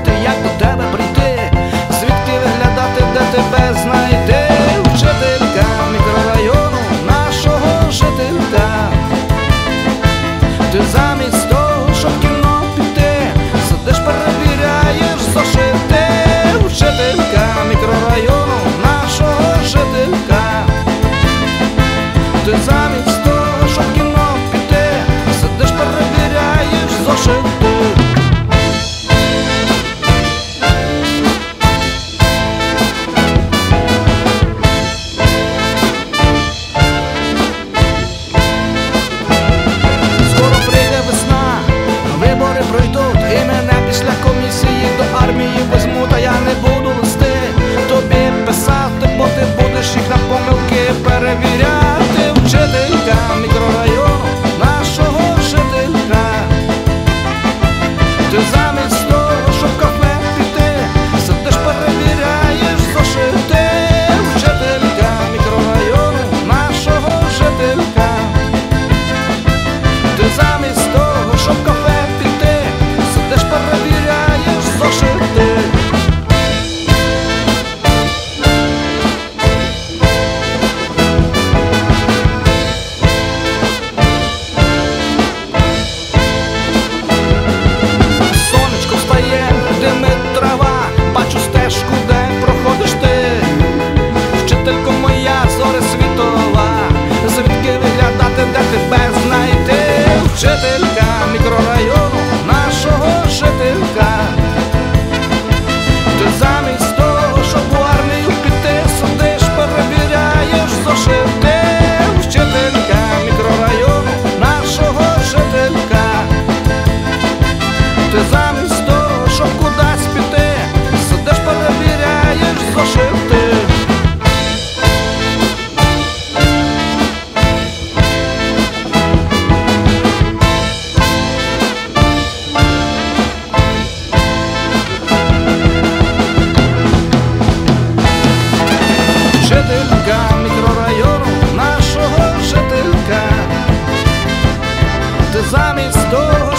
шукати, як до тебе прийти, звідки виглядати, де тебе знайти, вчителька мікрорайону нашого жителька. Ти замість возьму, та я не буду листи тобі писати, бо ти будеш їх на помилки перевіряти вчителька. жителька мікрорайону нашого жителька. Ти замість того.